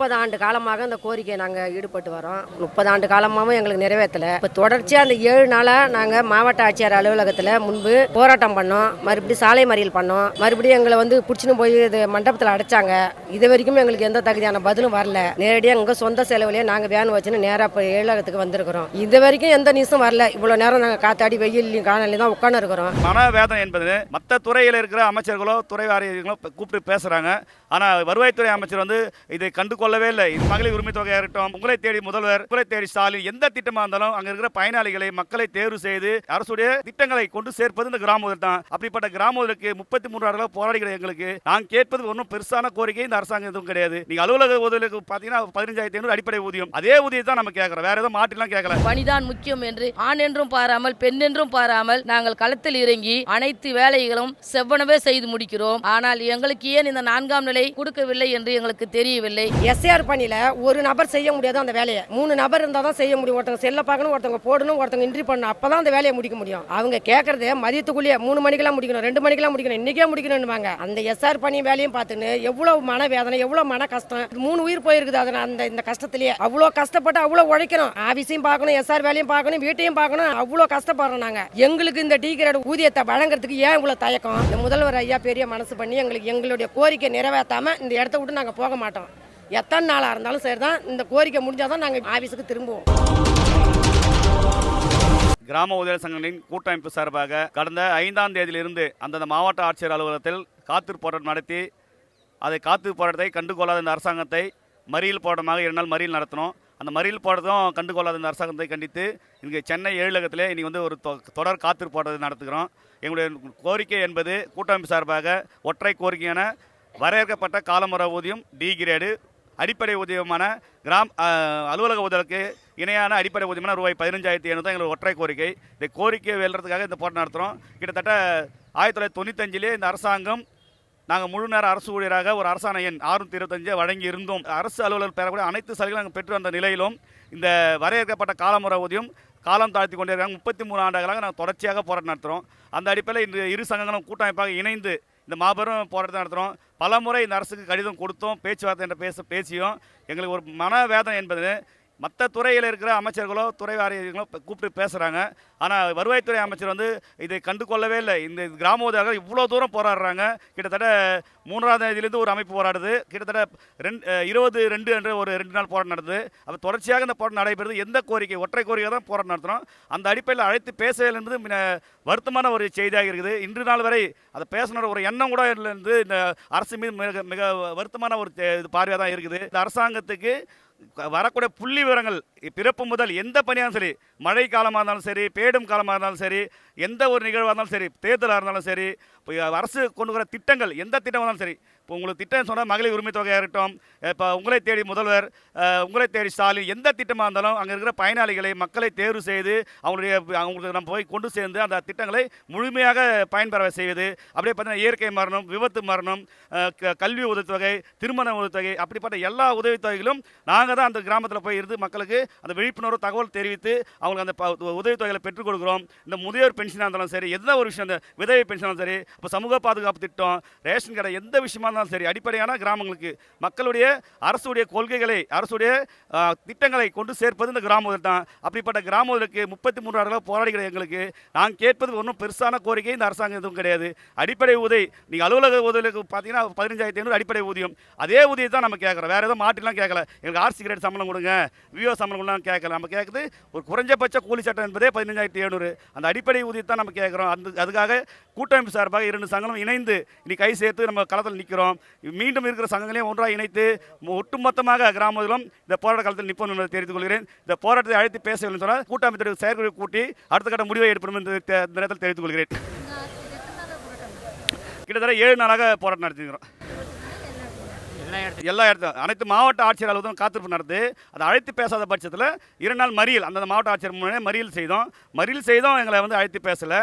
முப்பது ஆண்டு காலமாக இந்த கோரிக்கையை நாங்கள் ஈடுபட்டு வரோம். முப்பது ஆண்டு காலமாகவும் எங்களுக்கு நிறைவேற்றலை. இப்போ தொடர்ச்சியாக அந்த ஏழு நாளாக நாங்கள் மாவட்ட ஆட்சியர் அலுவலகத்தில் முன்பு போராட்டம் பண்ணோம். மறுபடியும் சாலை மறியல் பண்ணோம். மறுபடியும் எங்களை வந்து பிடிச்சின்னு போய் இது மண்டபத்தில் அடைச்சாங்க. இது வரைக்கும் எங்களுக்கு எந்த தகுதியான பதிலும் வரல. நேரடியாக எங்கள் சொந்த செலவுலேயே நாங்கள் வேன் வச்சுன்னு நேராக இப்போ ஏழகத்துக்கு வந்திருக்கிறோம். இது வரைக்கும் எந்த நியூஸும் வரல. இவ்வளோ நேரம் நாங்கள் காத்தாடி வெயிலையும் காணலையும் தான் உட்காந்து இருக்கிறோம் மனவேதனை என்பது மற்ற துறையில் இருக்கிற அமைச்சர்களோ துறை வாரியர்களோ கூப்பிட்டு பேசுகிறாங்க ஆனால் வருவாய்த்துறை அமைச்சர் வந்து இதை கண்டுகொள்ள கொள்ளவே இல்லை. இது மகளிர் உரிமை தொகையாக இருக்கட்டும் உங்களை தேடி முதல்வர் உங்களை தேடி ஸ்டாலின் எந்த திட்டமாக இருந்தாலும் அங்கே இருக்கிற பயனாளிகளை மக்களை தேர்வு செய்து அரசுடைய திட்டங்களை கொண்டு சேர்ப்பது இந்த கிராம தான். அப்படிப்பட்ட கிராம முப்பத்தி மூன்று ஆண்டுகளாக போராடுகிற எங்களுக்கு நான் கேட்பது ஒன்றும் பெருசான கோரிக்கை இந்த அரசாங்கம் எதுவும் கிடையாது. நீங்க அலுவலக உதவிக்கு பார்த்தீங்கன்னா பதினஞ்சாயிரத்தி ஐநூறு அடிப்படை ஊதியம். அதே ஊதியம் தான் நம்ம கேட்குறோம். வேற எதுவும் மாட்டிலாம் கேட்கல. பணிதான் முக்கியம் என்று ஆண் என்றும் பாராமல் பெண் என்றும் பாராமல் நாங்கள் களத்தில் இறங்கி அனைத்து வேலைகளும் செவ்வனவே செய்து முடிக்கிறோம். ஆனால் எங்களுக்கு ஏன் இந்த நான்காம் நிலை கொடுக்கவில்லை என்று எங்களுக்கு தெரியவில்லை. எஸ். எஸ்ஏஆர் பணியில் ஒரு நபர் செய்ய முடியாது அந்த வேலையை? மூணு நபர் இருந்தால் தான் செய்ய முடியும். ஒருத்தவங்க செல்ல பார்க்கணும் ஒருத்தவங்க போடணும் ஒருத்தவங்க இன்ட்ரி பண்ணணும். அப்போ தான் அந்த வேலையை முடிக்க முடியும். அவங்க கேட்கறது மதியத்துக்குள்ளேயே மூணு மணிக்கெல்லாம் முடிக்கணும் ரெண்டு மணிக்கெல்லாம் முடிக்கணும் இன்றைக்கே முடிக்கணும்வாங்க அந்த எஸ்ஆர் பணி வேலையும் பார்த்துன்னு எவ்வளோ மன வேதனை எவ்வளோ மன கஷ்டம். மூணு உயிர் போயிருக்குது அதனால் அந்த இந்த கஷ்டத்திலேயே. அவ்வளோ கஷ்டப்பட்டு அவ்வளோ உழைக்கணும். ஆஃபீஸையும் பார்க்கணும் எஸ்ஆர் வேலையும் பார்க்கணும் வீட்டையும் பார்க்கணும். அவ்வளோ கஷ்டப்படுறோம் நாங்கள் எங்களுக்கு இந்த டி கிரேட் ஊதியத்தை வழங்குறதுக்கு ஏன் இவ்வளோ தயக்கம்? இந்த முதல்வர் ஐயா பெரிய மனசு பண்ணி எங்களுக்கு எங்களுடைய கோரிக்கை நிறைவேற்றாமல் இந்த இடத்த விட்டு நாங்கள் போக மாட்டோம். எத்தனை நாளாக இருந்தாலும் சரி தான் இந்த கோரிக்கை முடிஞ்சால் தான் நாங்கள் ஆஃபீஸுக்கு திரும்புவோம். கிராம உதவி சங்கங்களின் கூட்டமைப்பு சார்பாக கடந்த ஐந்தாம் தேதியிலிருந்து அந்தந்த மாவட்ட ஆட்சியர் அலுவலகத்தில் காத்திருப்பு போராட்டம் நடத்தி அதை காத்திருப்பு போராட்டத்தை கண்டுகொள்ளாத இந்த அரசாங்கத்தை மறியல் போராட்டமாக இரண்டு நாள் மறியல் நடத்தினோம். அந்த மறியல் போராட்டம் கண்டுகொள்ளாத இந்த அரசாங்கத்தை கண்டித்து இங்கே சென்னை எழுலகத்தில் இன்றைக்கி வந்து ஒரு தொ- தொடர் காத்திருப்பு போராட்டத்தை நடத்துகிறோம். எங்களுடைய கோரிக்கை என்பது கூட்டமைப்பு சார்பாக ஒற்றை கோரிக்கையான வரையறுக்கப்பட்ட காலமுறை ஊதியம் டி கிரேடு அடிப்படை ஊதியமான கிராம் அலுவலக உதவிக்கு இணையான அடிப்படை ஊதியமான ரூபாய் பதினஞ்சாயிரத்தி ஐநூறு தான் எங்களுக்கு ஒற்றை கோரிக்கை. இந்த கோரிக்கையை வெல்றதுக்காக இந்த போராட்டம் நடத்துகிறோம் கிட்டத்தட்ட ஆயிரத்தி தொள்ளாயிரத்தி தொண்ணூத்தஞ்சிலே இந்த அரசாங்கம் நாங்கள் முழு நேர அரசு ஊழியராக ஒரு அரசாணை எண் ஆறுநூத்தி இருபத்தஞ்சு வழங்கி இருந்தோம். அரசு அலுவலர் பெறக்கூடிய அனைத்து சலுகைகளும் நாங்கள் பெற்று வந்த நிலையிலும் இந்த வரையறுக்கப்பட்ட காலமுறை ஊதியம் காலம் தாழ்த்தி கொண்டே இருக்காங்க. முப்பத்தி மூணு ஆண்டுகளாக நாங்கள் தொடர்ச்சியாக போராட்டம் நடத்துகிறோம் அந்த அடிப்படையில் இன்று இரு சங்கங்களும் கூட்டமைப்பாக இணைந்து இந்த மாபெரும் போராட்டம் நடத்துகிறோம் பல முறை இந்த அரசுக்கு கடிதம் கொடுத்தோம் பேச்சுவார்த்தை என்ற பேச பேசியும். எங்களுக்கு ஒரு மனவேதனை என்பது மற்ற துறையில் இருக்கிற அமைச்சர்களோ துறை வாரியங்களோ கூப்பிட்டு பேசுகிறாங்க ஆனால் வருவாய்த்துறை அமைச்சர் வந்து இதை கண்டு கொள்ளவே இல்லை. இந்த கிராமோதாக இவ்வளோ தூரம் போராடுறாங்க. கிட்டத்தட்ட மூன்றாம் தேதியிலேருந்து ஒரு அமைப்பு போராடுது. கிட்டத்தட்ட ரெண்டு இருபது ரெண்டு என்ற ஒரு ரெண்டு நாள் போராட்டம் நடந்தது. அப்போ தொடர்ச்சியாக இந்த போராட்டம் நடைபெறுது. எந்த கோரிக்கை ஒற்றை கோரிக்கை தான் போராட்டம் நடத்துகிறோம் அந்த அடிப்படையில் அழைத்து பேசவில்லை என்பது வருத்தமான ஒரு செய்தியாக இருக்குது. இன்று நாள் வரை அதை பேசணுற ஒரு எண்ணம் கூட இருந்து இந்த அரசு மீது மிக மிக வருத்தமான ஒரு இது பார்வையாக தான் இருக்குது. இந்த அரசாங்கத்துக்கு வரக்கூடிய புள்ளி விவரங்கள் பிறப்பு முதல் எந்த பணியாக சரி மழை காலமாக இருந்தாலும் சரி பேடும் காலமாக இருந்தாலும் சரி எந்த ஒரு நிகழ்வாக இருந்தாலும் சரி தேர்தலாக இருந்தாலும் சரி அரசு கொண்டு வர திட்டங்கள் எந்த திட்டமாக இருந்தாலும் சரி உங்களுக்கு திட்டம் சொன்னால் மகளிர் உரிமை தொகையாக இருக்கட்டும் இப்போ உங்களை தேடி முதல்வர் உங்களை தேடி ஸ்டாலின் எந்த திட்டமாக இருந்தாலும் அங்கே இருக்கிற பயனாளிகளை மக்களை தேர்வு செய்து அவங்களுடைய அவங்களுக்கு நம்ம போய் கொண்டு சேர்ந்து அந்த திட்டங்களை முழுமையாக பயன்பெற செய்வது. அப்படியே பார்த்தீங்கன்னா இயற்கை மரணம் விபத்து மரணம் க- கல்வி உதவித்தொகை திருமண உதவித்தொகை அப்படிப்பட்ட எல்லா உதவித்தொகைகளும் நாங்கள் தான் அந்த கிராமத்தில் போய் இருந்து மக்களுக்கு அந்த விழிப்புணர்வு தகவல் தெரிவித்து அவங்களுக்கு அந்த ப- உதவித்தொகைகளை பெற்றுக் கொடுக்குறோம். இந்த முதியோர் பென்ஷனாக இருந்தாலும் சரி எந்த ஒரு விஷயம் இந்த விதவை பென்ஷனாலும் சரி இப்போ சமூக பாதுகாப்பு திட்டம் ரேஷன் கடை எந்த விஷயமா இருந்தாலும் சரி அடிப்படையான கிராமங்களுக்கு மக்களுடைய அரசுடைய கொள்கைகளை அரசுடைய திட்டங்களை கொண்டு சேர்ப்பது இந்த கிராமத்தில் தான். அப்படிப்பட்ட கிராமங்களுக்கு முப்பத்தி மூன்று ஆண்டுகளாக போராடுகிற எங்களுக்கு. நான் கேட்பது ஒன்றும் பெருசான கோரிக்கை இந்த அரசாங்கம் எதுவும் கிடையாது. அடிப்படை உதவி நீங்கள் அலுவலக உதவிக்கு பார்த்தீங்கன்னா பதினஞ்சாயிரத்தி ஐநூறு அடிப்படை ஊதியம். அதே ஊதியம் தான் நம்ம கேட்குறோம். வேறு எதுவும் மாட்டிலாம் கேட்கல. எங்களுக்கு ஆர்சி கிரேட் சம்பளம் கொடுங்க. விஓ சம்பளம் கொடுங்க கேட்கல. நம்ம கேட்குறது ஒரு குறைஞ்சபட்ச கூலி சட்டம் என்பதே பதினஞ்சாயிரத்தி எழுநூறு அந்த அடிப்படை ஊதியத்தை நம்ம கேட்குறோம். அந்த அதுக்காக கூட்டமைப்பு சார்பாக இரண்டு சங்கங்களும் இணைந்து இன்னைக்கு கை சேர்த்து நம்ம களத்தில் நிற்கிறோம் மீண்டும் இருக்கிற சங்கங்களையும் ஒன்றாக இணைத்து ஒட்டுமொத்தமாக கிராமத்திலும் இந்த போராட்ட காலத்தில் நிற்போம் என்பதை தெரிவித்துக் கொள்கிறேன். இந்த போராட்டத்தை அழைத்து பேச வேண்டும் சொன்னால் கூட்டமைப்பு செயற்குழு கூட்டி அடுத்த கட்ட முடிவை எடுப்படும் என்று இந்த நேரத்தில் தெரிவித்துக் கொள்கிறேன். கிட்டத்தட்ட ஏழு நாளாக போராட்டம் நடத்திக்கிறோம் எல்லா இடத்துல அனைத்து மாவட்ட ஆட்சியர் அலுவலகம் காத்திருப்பு நடத்து அதை அழைத்து பேசாத பட்சத்தில் இரண்டு நாள் மறியல் அந்த மாவட்ட ஆட்சியர் முன்னாடி மறியல் செய்தோம். மறியல் செய்தோம் எங்களை வந்து அழைத்து பேசலை.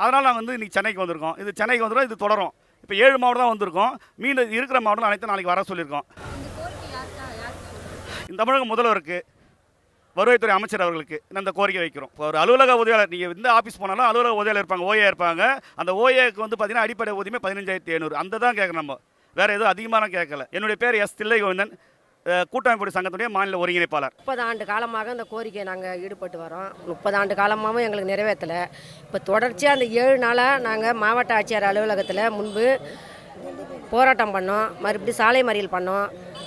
அதனால் நாங்கள் வந்து இன்றைக்கி சென்னைக்கு வந்திருக்கோம். இது சென்னைக்கு வந்துடும் இது தொடரும். இப்போ ஏழு மாவட்டம் தான் வந்திருக்கோம். மீண்டும் இருக்கிற மாவட்டம் அனைத்தும் நாளைக்கு வர சொல்லியிருக்கோம். இந்த தமிழக முதல்வருக்கு வருவாய்த்துறை அமைச்சர் அவர்களுக்கு இந்த கோரிக்கை வைக்கிறோம். இப்போ ஒரு அலுவலக உதவியாளர் நீங்கள் எந்த ஆஃபீஸ் போனாலும் அலுவலக உதவியாளர் இருப்பாங்க ஓஏ இருப்பாங்க. அந்த ஓஏக்கு வந்து பார்த்தீங்கன்னா அடிப்படை ஊதியமே பதினஞ்சாயிரத்தி ஐநூறு. அந்த தான் கேட்குறோம் நம்ம. வேறு எதுவும் அதிகமாக கேட்கல. என்னுடைய பேர் எஸ் தில்லை கோவிந்தன் கூட்டமைப்பு சங்கத்துடைய மாநில ஒருங்கிணைப்பாளர். முப்பது ஆண்டு காலமாக இந்த கோரிக்கையை நாங்கள் ஈடுபட்டு வரோம். முப்பது ஆண்டு காலமாகவும் எங்களுக்கு நிறைவேற்றலை. இப்போ தொடர்ச்சியாக அந்த ஏழு நாளாக நாங்கள் மாவட்ட ஆட்சியர் அலுவலகத்தில் முன்பு போராட்டம் பண்ணோம். மறுபடியும் சாலை மறியல் பண்ணோம்.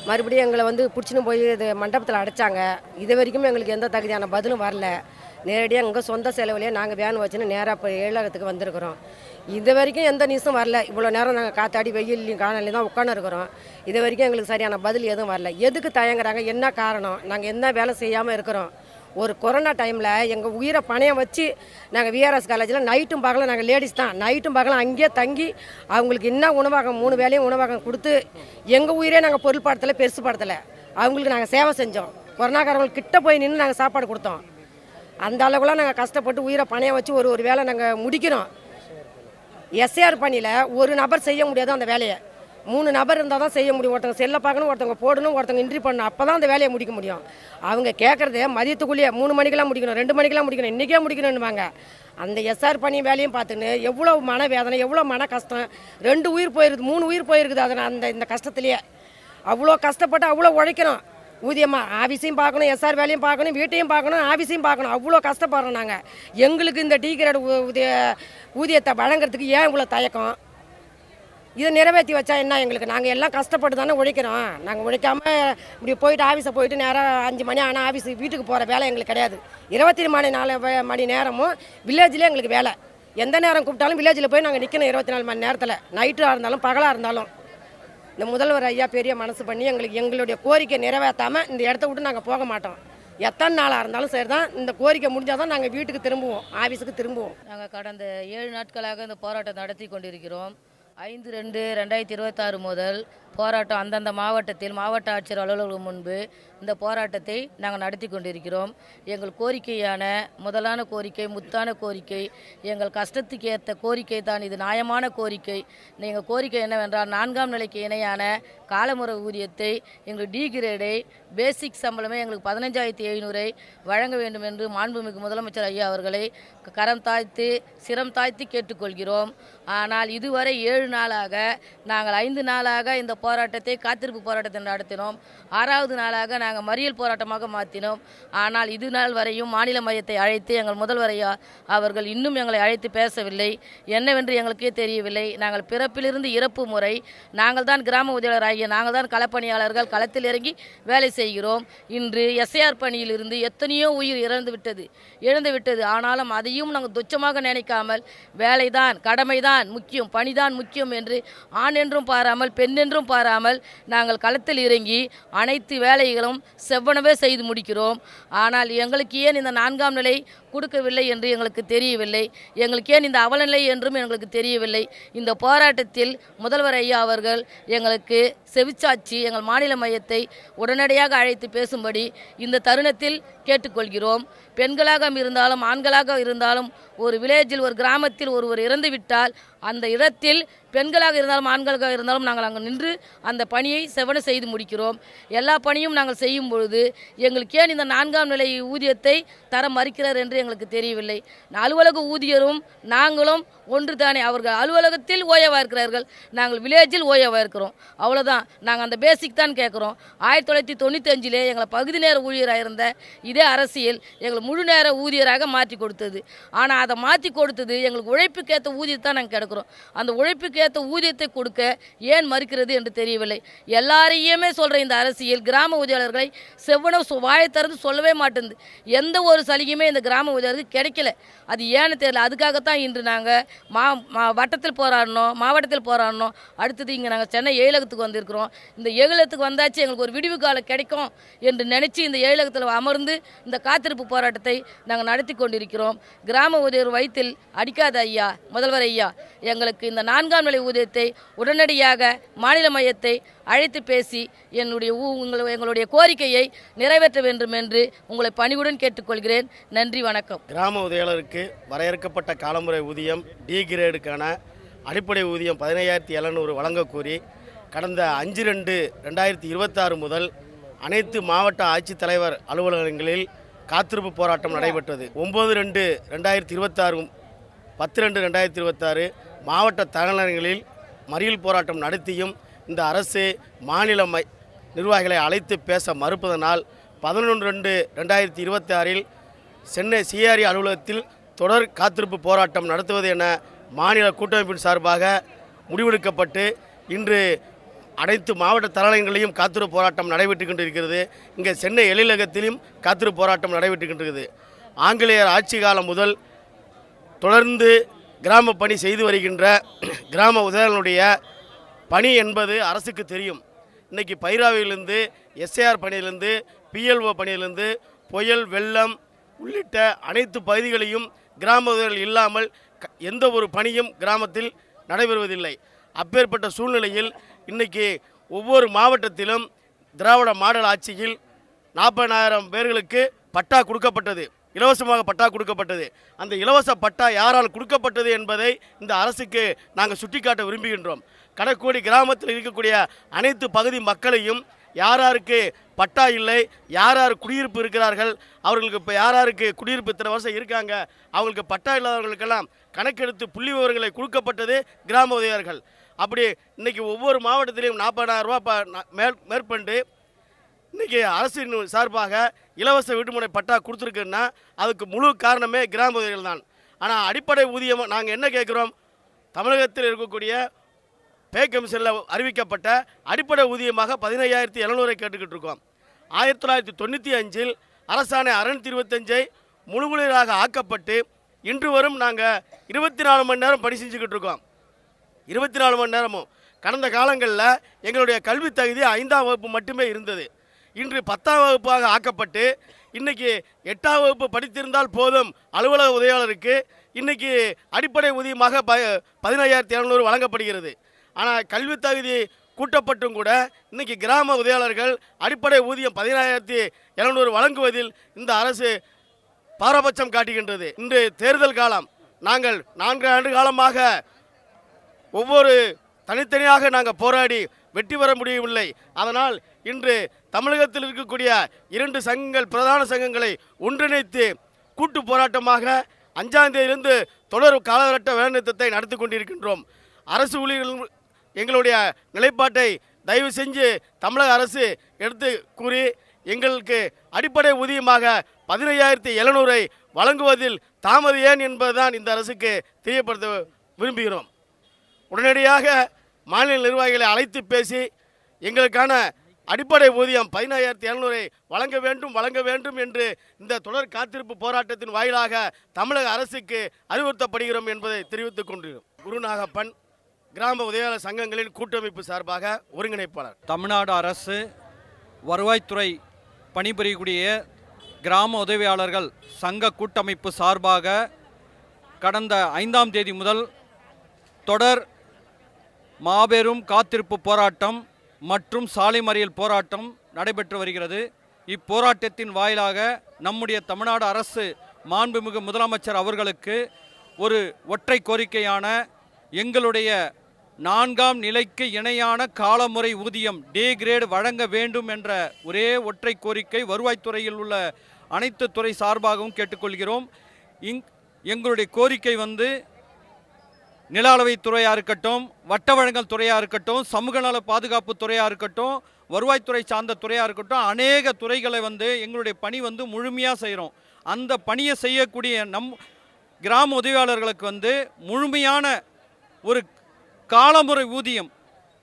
மறுபடியும் எங்களை வந்து பிடிச்சின்னு போய் இது மண்டபத்தில் அடைச்சாங்க. இது வரைக்கும் எங்களுக்கு எந்த தகுதியான பதிலும் வரல. நேரடியாக எங்கள் சொந்த செலவுலேயே நாங்கள் வேன் வச்சுன்னு நேராக இப்போ ஏழகத்துக்கு வந்திருக்கிறோம். இது வரைக்கும் எந்த நியூஸும் வரல. இவ்வளோ நேரம் நாங்கள் காத்தாடி வெயில்லையும் காணலையும் தான் உட்காந்து இருக்கிறோம் இது வரைக்கும் எங்களுக்கு சரியான பதில் எதுவும் வரல. எதுக்கு தயங்குறாங்க? என்ன காரணம்? நாங்கள் என்ன வேலை செய்யாமல் இருக்கிறோம்? ஒரு கொரோனா டைமில் எங்கள் உயிரை பணையம் வச்சு நாங்கள் விஆர்எஸ் காலேஜில் நைட்டும் பார்க்கலாம் நாங்கள் லேடிஸ் தான். நைட்டும் பார்க்கலாம் அங்கேயே தங்கி அவங்களுக்கு என்ன உணவகம் மூணு வேலையும் உணவகம் கொடுத்து எங்கள் உயிரே நாங்கள் பொருள் படத்தில் பெருசு படத்தில். அவங்களுக்கு நாங்கள் சேவை செஞ்சோம். கொரோனாக்காரங்களுக்கு கிட்ட போய் நின்று நாங்கள் சாப்பாடு கொடுத்தோம். அந்த அளவுக்குலாம் நாங்கள் கஷ்டப்பட்டு உயிரை பணையம் வச்சு ஒரு ஒரு வேலை நாங்கள் முடிக்கிறோம். எஸ்ஏஆர் பணியில் ஒரு நபர் செய்ய முடியாது அந்த வேலையை. மூணு நபர் இருந்தால் தான் செய்ய முடியும். ஒருத்தவங்க செல்லை பார்க்கணும் ஒருத்தவங்க போடணும் ஒருத்தவங்க இன்ட்ரி பண்ணணும். அப்போ தான் அந்த வேலையை முடிக்க முடியும். அவங்க கேட்குறதே மதியத்துக்குள்ளேயே மூணு மணிக்கெல்லாம் முடிக்கணும் ரெண்டு மணிக்கெல்லாம் முடிக்கணும் இன்றைக்கே முடிக்கணும்னுவாங்க. அந்த எஸ்ஆர் பணி வேலையும் பார்த்துன்னு எவ்வளோ மன வேதனை எவ்வளோ மன கஷ்டம். ரெண்டு உயிர் போயிருக்குது மூணு உயிர் போயிருக்குது அதில் அந்த இந்த கஷ்டத்துலேயே. அவ்வளோ கஷ்டப்பட்டு அவ்வளோ உழைக்கணும். ஊதியமாக ஆஃபீஸையும் பார்க்கணும் எஸ்ஆர் வேலையும் பார்க்கணும் வீட்டையும் பார்க்கணும் ஆஃபீஸையும் பார்க்கணும். அவ்வளோ கஷ்டப்படுறோம் நாங்கள் எங்களுக்கு இந்த டீ கிரேட் ஊதிய ஊதியத்தை வழங்குறதுக்கு ஏன் இவ்வளோ தயக்கம்? இதை நிறைவேற்றி வச்சா என்ன எங்களுக்கு? நாங்கள் எல்லாம் கஷ்டப்பட்டு தானே உழைக்கிறோம். நாங்கள் உழைக்காம இப்படி போயிட்டு ஆஃபீஸை போயிட்டு நேராக அஞ்சு மணி ஆனால் ஆஃபீஸுக்கு வீட்டுக்கு போகிற வேலை எங்களுக்கு கிடையாது. இருபத்தி மணி நாலு மணி நேரமும் வில்லேஜ்லேயே எங்களுக்கு வேலை. எந்த நேரம் கூப்பிட்டாலும் வில்லேஜில் போய் நாங்கள் நிற்கணும் இருபத்தி நாலு மணி நேரத்தில். நைட்டாக இருந்தாலும் பகலாக இருந்தாலும். இந்த முதல்வர் ஐயா பெரிய மனசு பண்ணி எங்களுக்கு எங்களுடைய கோரிக்கை நிறைவேற்றாமல் இந்த இடத்த விட்டு நாங்கள் போக மாட்டோம். எத்தனை நாளாக இருந்தாலும் சரி தான் இந்த கோரிக்கை முடிஞ்சால் தான் நாங்கள் வீட்டுக்கு திரும்புவோம் ஆஃபீஸுக்கு திரும்புவோம். நாங்கள் கடந்த ஏழு நாட்களாக இந்த போராட்டம் நடத்தி கொண்டிருக்கிறோம். ஐந்து ரெண்டு ரெண்டாயிரத்தி இருபத்தாறு முதல் போராட்டம் அந்தந்த மாவட்டத்தில் மாவட்ட ஆட்சியர் அலுவலகம் முன்பு இந்த போராட்டத்தை நாங்கள் நடத்தி கொண்டிருக்கிறோம். எங்கள் கோரிக்கையான முதலான கோரிக்கை முத்தான கோரிக்கை எங்கள் கஷ்டத்துக்கு ஏற்ற கோரிக்கை தான் இது. நியாயமான கோரிக்கை. எங்கள் கோரிக்கை என்னவென்றால் நான்காம் நிலைக்கு இணையான காலமுறை ஊதியத்தை எங்கள் டி கிரேடை பேசிக் சம்பளமே எங்களுக்கு பதினஞ்சாயிரத்தி ஐநூறை வழங்க வேண்டும் என்று மாண்புமிகு முதலமைச்சர் ஐயா அவர்களை கரம் தாழ்த்து சிரம் தாழ்த்தி கேட்டுக்கொள்கிறோம். ஆனால் இதுவரை ஏழு நாளாக நாங்கள் ஐந்து நாளாக இந்த போராட்டத்தை காத்திருப்பு போராட்டத்தை நடத்தினோம். ஆறாவது நாளாக நாங்கள் மறியல் போராட்டமாக மாற்றினோம் ஆனால் இது நாள் வரையும் மாநில மையத்தை அழைத்து எங்கள் முதல்வரையா அவர்கள் இன்னும் எங்களை அழைத்து பேசவில்லை. என்னவென்று எங்களுக்கே தெரியவில்லை. நாங்கள் பிறப்பிலிருந்து இறப்பு முறை நாங்கள் தான் கிராம உதவியாளர் ஆகிய நாங்கள் தான் களப்பணியாளர்கள் களத்தில் இறங்கி வேலை செய்கிறோம். இன்று எஸ்ஐஆர் பணியிலிருந்து எத்தனையோ உயிர் இறந்து விட்டது இழந்து விட்டது. ஆனாலும் அதையும் நாங்கள் துச்சமாக நினைக்காமல் வேலைதான் கடமைதான் முக்கியம் பணிதான் முக்கியம் என்று ஆண் என்றும் பாராமல் பெண் என்றும் பாராமல் நாங்கள் களத்தில் இறங்கி அனைத்து வேலைகளும் செவ்வனவே செய்து முடிக்கிறோம். ஆனால் எங்களுக்கு ஏன் இந்த நான்காம் நிலை கொடுக்கவில்லை என்று எங்களுக்கு தெரியவில்லை. எங்களுக்கு ஏன் இந்த அவலநிலை என்றும் எங்களுக்கு தெரியவில்லை. இந்த போராட்டத்தில் முதல்வர் ஐயா அவர்கள் எங்களுக்கு செவிச்சாட்சி எங்கள் மாநில மையத்தை உடனடியாக அழைத்து பேசும்படி இந்த தருணத்தில் கேட்டுக்கொள்கிறோம். பெண்களாக இருந்தாலும் ஆண்களாக இருந்தாலும் ஒரு வில்லேஜில் ஒரு கிராமத்தில் ஒருவர் இறந்து விட்டால் அந்த இடத்தில் பெண்களாக இருந்தாலும் ஆண்களாக இருந்தாலும் நாங்கள் அங்கே நின்று அந்த பணியை செவன செய்து முடிக்கிறோம். எல்லா பணியும் நாங்கள் செய்யும் பொழுது எங்களுக்கு ஏன் இந்த நான்காம் நிலை ஊதியத்தை தர மறுக்கிறார் என்று எங்களுக்கு தெரியவில்லை. அலுவலக ஊதியரும் நாங்களும் ஒன்று தானே அவர்கள் அலுவலகத்தில் ஓய்வாக இருக்கிறார்கள் நாங்கள் வில்லேஜில் ஓய்வாக இருக்கிறோம். அவ்வளோதான் நாங்கள் அந்த பேசிக் தான் கேட்குறோம். ஆயிரத்தி தொள்ளாயிரத்தி தொண்ணூற்றி எங்களை பகுதி நேர ஊழியராக இருந்த இதே அரசியல் எங்களை முழு நேர ஊதியராக மாற்றி கொடுத்தது. ஆனால் அதை மாற்றி கொடுத்தது எங்களுக்கு உழைப்புக்கேற்ற ஊதியத்தை தான் நாங்கள் கிடக்கிறோம். அந்த உழைப்புக்கேற்ற ஊதியத்தை கொடுக்க ஏன் மறுக்கிறது என்று தெரியவில்லை. எல்லாரையுமே சொல்கிற இந்த அரசியல் கிராம உதவியாளர்களை செவ்வன சொ- வாயை திறந்து சொல்லவே மாட்டேங்குது. எந்த ஒரு சலுகையுமே இந்த கிராம உதவியாளருக்கு கிடைக்கல. அது ஏன்னு தெரியல. அதுக்காகத்தான் இன்று நாங்கள் மா மா- வட்டத்தில் போராடினோம் மாவட்டத்தில் போராடினோம். அடுத்தது இங்கே நாங்கள் சென்னை ஏழகத்துக்கு வந்திருக்கிறோம். இந்த ஏழகத்துக்கு வந்தாச்சு எங்களுக்கு ஒரு விடிவு காலம் கிடைக்கும் என்று நினச்சி இந்த ஏழகத்தில் அமர்ந்து இந்த காத்திருப்பு போராட்டம் போராட்டத்தை நாங்கள் நடத்தி கொண்டிருக்கிறோம். கிராம ஊதியர் வயிற்றில் அடிக்காத ஐயா முதல்வர் ஐயா எங்களுக்கு இந்த நான்காம் நிலை ஊதியத்தை உடனடியாக மாநில மையத்தை அழைத்து பேசி என்னுடைய எங்களுடைய கோரிக்கையை நிறைவேற்ற வேண்டும் என்று உங்களை பணிவுடன் கேட்டுக்கொள்கிறேன். நன்றி வணக்கம். கிராம உதவியாளருக்கு வரையறுக்கப்பட்ட காலமுறை ஊதியம் டி கிரேடுக்கான அடிப்படை ஊதியம் பதினையாயிரத்தி எழுநூறு வழங்கக்கோரி கடந்த அஞ்சு ரெண்டு ரெண்டாயிரத்தி இருபத்தாறு முதல் அனைத்து மாவட்ட ஆட்சித்தலைவர் அலுவலகங்களில் காத்திருப்பு போராட்டம் நடைபெற்றது. ஒம்பது ரெண்டு ரெண்டாயிரத்தி இருபத்தாறு பத்து ரெண்டு ரெண்டாயிரத்தி இருபத்தாறு மாவட்ட தலைநகரங்களில் மறியல் போராட்டம் நடத்தியும் இந்த அரசு மாநில மை நிர்வாகிகளை அழைத்து பேச மறுப்பதனால் பதினொன்று ரெண்டு ரெண்டாயிரத்தி இருபத்தி ஆறில் சென்னை சிஆர்இ அலுவலகத்தில் தொடர் காத்திருப்பு போராட்டம் நடத்துவது என மாநில கூட்டமைப்பின் சார்பாக முடிவெடுக்கப்பட்டு இன்று அனைத்து மாவட்ட தலைநகரங்களிலும் காத்திருப்பு போராட்டம் நடைபெற்று கொண்டிருக்கிறது. இங்கே சென்னை எழிலகத்திலும் காத்திருப்பு போராட்டம் நடைபெற்று கொண்டிருக்கிறது. ஆங்கிலேயர் ஆட்சி காலம் முதல் தொடர்ந்து கிராம பணி செய்து வருகின்ற கிராம உதவிகளுடைய பணி என்பது அரசுக்கு தெரியும். இன்றைக்கி பைராவிலிருந்து எஸ்ஏஆர் பணியிலிருந்து பிஎல்ஓ பணியிலிருந்து புயல் வெள்ளம் உள்ளிட்ட அனைத்து பகுதிகளையும் கிராம உதவிகள் இல்லாமல் க- எந்த ஒரு பணியும் கிராமத்தில் நடைபெறுவதில்லை. அப்பேற்பட்ட சூழ்நிலையில் இன்னைக்கு ஒவ்வொரு மாவட்டத்திலும் திராவிட மாடல் ஆட்சியில் நாற்பதாயிரம் பேர்களுக்கு பட்டா கொடுக்கப்பட்டது. இலவசமாக பட்டா கொடுக்கப்பட்டது. அந்த இலவச பட்டா யாரால் கொடுக்கப்பட்டது என்பதை இந்த அரசுக்கு நாங்கள் சுட்டிக்காட்ட விரும்புகின்றோம். கடற்கோடி கிராமத்தில் இருக்கக்கூடிய அனைத்து பகுதி மக்களையும் யார் யாருக்கு பட்டா இல்லை யார் யார் குடியிருப்பு இருக்கிறார்கள் அவர்களுக்கு இப்போ யார் யாருக்கு குடியிருப்பு இத்தனை வருஷம் இருக்காங்க அவங்களுக்கு பட்டா இல்லாதவர்களுக்கெல்லாம் கணக்கெடுத்து புள்ளி விவரங்களை கொடுக்கப்பட்டது கிராம உதவியாளர்கள். அப்படி இன்றைக்கி ஒவ்வொரு மாவட்டத்திலையும் நாற்பதாயிரம் ரூபா ப- மேற்பண்டு மேற் மேற்கொண்டு இன்னைக்கு அரசின் சார்பாக இலவச வீட்டுமனை பட்டா கொடுத்துருக்குன்னா அதுக்கு முழு காரணமே கிராம தான். ஆனால் அடிப்படை ஊதியம் நாங்கள் என்ன கேட்குறோம்? தமிழகத்தில் இருக்கக்கூடிய பே கமிஷனில் அறிவிக்கப்பட்ட அடிப்படை ஊதியமாக பதினையாயிரத்தி எழுநூறை கேட்டுக்கிட்டு இருக்கோம். ஆயிரத்தி தொள்ளாயிரத்தி தொண்ணூற்றி அஞ்சில் அரசாணை அறுநூத்தி இருபத்தஞ்சை முழுகுளிராக ஆக்கப்பட்டு இன்று வரும் நாங்கள் இருபத்தி நாலு மணி நேரம் பணி செஞ்சுக்கிட்டு இருக்கோம். இருபத்தி நாலு மணி நேரமும். கடந்த காலங்களில் எங்களுடைய கல்வி தகுதி ஐந்தாம் வகுப்பு மட்டுமே இருந்தது. இன்று பத்தாம் வகுப்பாக ஆக்கப்பட்டு இன்னைக்கு எட்டாம் வகுப்பு படித்திருந்தால் போதும் அலுவலக உதவியாளருக்கு இன்னைக்கு அடிப்படை ஊதியமாக ப பதினையாயிரத்தி இரநூறு வழங்கப்படுகிறது. ஆனால் கல்வி தகுதி கூட்டப்பட்டும் கூட இன்னைக்கு கிராம உதவியாளர்கள் அடிப்படை ஊதியம் பதினாயிரத்தி இரநூறு வழங்குவதில் இந்த அரசு பாரபட்சம் காட்டுகின்றது. இன்று தேர்தல் காலம். நாங்கள் நான்கு ஆண்டு காலமாக ஒவ்வொரு தனித்தனியாக நாங்கள் போராடி வெற்றி பெற முடியவில்லை. அதனால் இன்று தமிழகத்தில் இருக்கக்கூடிய இரண்டு சங்கங்கள் பிரதான சங்கங்களை ஒன்றிணைத்து கூட்டு போராட்டமாக அஞ்சாம் தேதியிலிருந்து தொடர் காலகட்ட வேலைநிறுத்தத்தை நடத்தி கொண்டிருக்கின்றோம். அரசு ஊழியர்கள் எங்களுடைய நிலைப்பாட்டை தயவு செஞ்சு தமிழக அரசு எடுத்து கூறி எங்களுக்கு அடிப்படை ஊதியமாக பதினையாயிரத்தி எழுநூறை வழங்குவதில் தாமது ஏன் என்பதுதான் இந்த அரசுக்கு தெரியப்படுத்த விரும்புகிறோம். உடனடியாக மாநில நிர்வாகிகளை அழைத்து பேசி எங்களுக்கான அடிப்படை ஊதியம் பதினாயிரத்தி எழுநூறை வழங்க வேண்டும் வழங்க வேண்டும் என்று இந்த தொடர் காத்திருப்பு போராட்டத்தின் வாயிலாக தமிழக அரசுக்கு அறிவுறுத்தப்படுகிறோம் என்பதை தெரிவித்துக் கொண்டிருக்கிறோம். குருநாகப்பன் கிராம உதவியாளர் சங்கங்களின் கூட்டமைப்பு சார்பாக ஒருங்கிணைப்பாளர். தமிழ்நாடு அரசு வருவாய்த்துறை பணிபுரியக்கூடிய கிராம உதவியாளர்கள் சங்க கூட்டமைப்பு சார்பாக கடந்த ஐந்தாம் தேதி முதல் தொடர் மாபெரும் காத்திருப்பு போராட்டம் மற்றும் சாலை மறியல் போராட்டம் நடைபெற்று வருகிறது. இப்போராட்டத்தின் வாயிலாக நம்முடைய தமிழ்நாடு அரசு மாண்புமிகு முதலமைச்சர் அவர்களுக்கு ஒரு ஒற்றை கோரிக்கையான எங்களுடைய நான்காம் நிலைக்கு இணையான காலமுறை ஊதியம் டே கிரேடு வழங்க வேண்டும் என்ற ஒரே ஒற்றை கோரிக்கை வருவாய்த்துறையில் உள்ள அனைத்து துறை சார்பாகவும் கேட்டுக்கொள்கிறோம். இங் எங்களுடைய கோரிக்கை வந்து நில அளவை துறையாக இருக்கட்டும் வட்ட வழங்கல் துறையாக இருக்கட்டும் சமூக நல பாதுகாப்பு துறையாக இருக்கட்டும் வருவாய்த்துறை சார்ந்த துறையாக இருக்கட்டும் அநேக துறைகளை வந்து எங்களுடைய பணி வந்து முழுமையாக செய்கிறோம் அந்த பணியை செய்யக்கூடிய நம் கிராம உதவியாளர்களுக்கு வந்து முழுமையான ஒரு காலமுறை ஊதியம்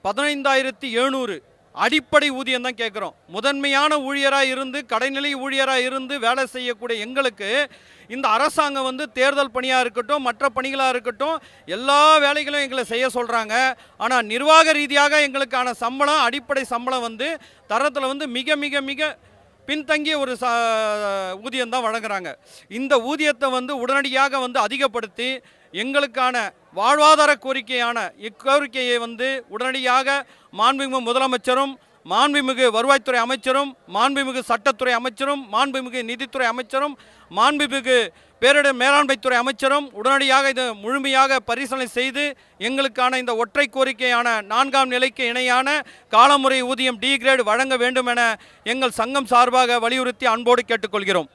பதினைந்தாயிரத்தி எழுநூறு அடிப்படை ஊதியம் தான் கேட்குறோம். முதன்மையான ஊழியராக இருந்து கடைநிலை ஊழியராக இருந்து வேலை செய்யக்கூடிய எங்களுக்கு இந்த அரசாங்கம் வந்து தேர்தல் பணியாக இருக்கட்டும் மற்ற பணிகளாக இருக்கட்டும் எல்லா வேலைகளும் எங்களை செய்ய சொல்கிறாங்க ஆனால் நிர்வாக ரீதியாக எங்களுக்கான சம்பளம் அடிப்படை சம்பளம் வந்து தரத்தில் வந்து மிக மிக மிக பின்தங்கிய ஒரு ச ஊதியம் தான் வழங்குறாங்க. இந்த ஊதியத்தை வந்து உடனடியாக வந்து அதிகப்படுத்தி எங்களுக்கான வாழ்வாதார கோரிக்கையான இக்கோரிக்கையை வந்து உடனடியாக மாண்புமிகு முதலமைச்சரும் மாண்புமிகு வருவாய்த்துறை அமைச்சரும் மாண்புமிகு சட்டத்துறை அமைச்சரும் மாண்புமிகு நிதித்துறை அமைச்சரும் மாண்புமிகு பேரிடர் மேலாண்மைத்துறை அமைச்சரும் உடனடியாக இது முழுமையாக பரிசீலனை செய்து எங்களுக்கான இந்த ஒற்றை கோரிக்கையான நான்காம் நிலைக்கு இணையான காலமுறை ஊதியம் டி கிரேடு வழங்க வேண்டும் என எங்கள் சங்கம் சார்பாக வலியுறுத்தி அன்போடு கேட்டுக்கொள்கிறோம்.